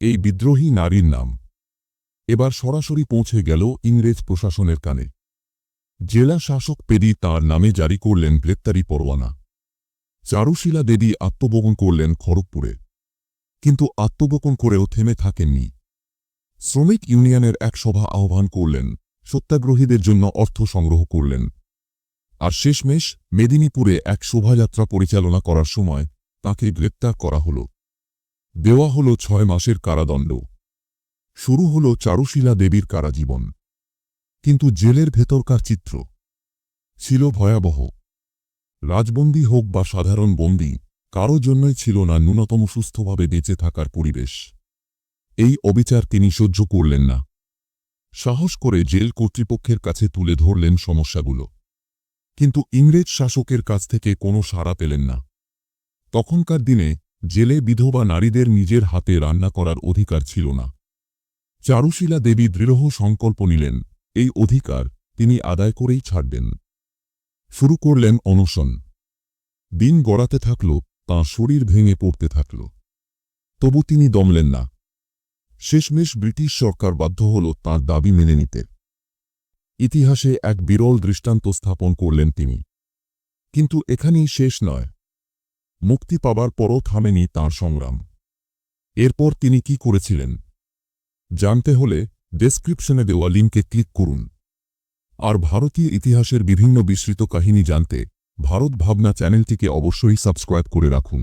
এই বিদ্রোহী নারীর নাম। এবার সরাসরি পৌঁছে গেল ইংরেজ প্রশাসনের কানে। জেলা শাসক পেরি তার নামে জারি করলেন গ্রেপ্তারি পরোয়ানা। চারুশীলা দেবী আত্মগোপন করলেন খড়গপুরে। কিন্তু আত্মগোপন করেও থেমে থাকেননি। শ্রমিক ইউনিয়নের এক সভা আহ্বান করলেন, সত্যাগ্রহীদের জন্য অর্থ সংগ্রহ করলেন। আর শেষমেশ মেদিনীপুরে এক শোভাযাত্রা পরিচালনা করার সময় তাকে গ্রেপ্তার করা হল। দেওয়া হল ছয় মাসের কারাদণ্ড। শুরু হল চারুশীলা দেবীর কারাজীবন। কিন্তু জেলের ভেতরকার চিত্র ছিল ভয়াবহ। রাজবন্দী হোক বা সাধারণ বন্দী, কারও জন্যই ছিল না ন্যূনতম সুস্থভাবে বেঁচে থাকার পরিবেশ। এই অবিচার তিনি সহ্য করলেন না। সাহস করে জেল কর্তৃপক্ষের কাছে তুলে ধরলেন সমস্যাগুলো। কিন্তু ইংরেজ শাসকের কাছ থেকে কোনো সাড়া পেলেন না। তখনকার দিনে জেলে বিধবা নারীদের নিজের হাতে রান্না করার অধিকার ছিল না। চারুশীলা দেবী দৃঢ় সংকল্প নিলেন, এই অধিকার তিনি আদায় করেই ছাড়বেন। শুরু করলেন অনশন। দিন গড়াতে থাকল, তাঁর শরীর ভেঙে পড়তে থাকল। তবু তিনি দমলেন না। শেষমেশ ব্রিটিশ সরকার বাধ্য হল তাঁর দাবি মেনে নিতে। ইতিহাসে এক বিরল দৃষ্টান্ত স্থাপন করলেন তিনি। কিন্তু এখানেই শেষ নয়। মুক্তি পাবার পরও থামেনি তাঁর সংগ্রাম। এরপর তিনি কি করেছিলেন? জানতে হলে ডেসক্রিপশনে দেওয়া লিঙ্কে ক্লিক করুন। আর ভারতীয় ইতিহাসের বিভিন্ন বিস্তৃত কাহিনী জানতে ভারত ভাবনা চ্যানেলটিকে অবশ্যই সাবস্ক্রাইব করে রাখুন।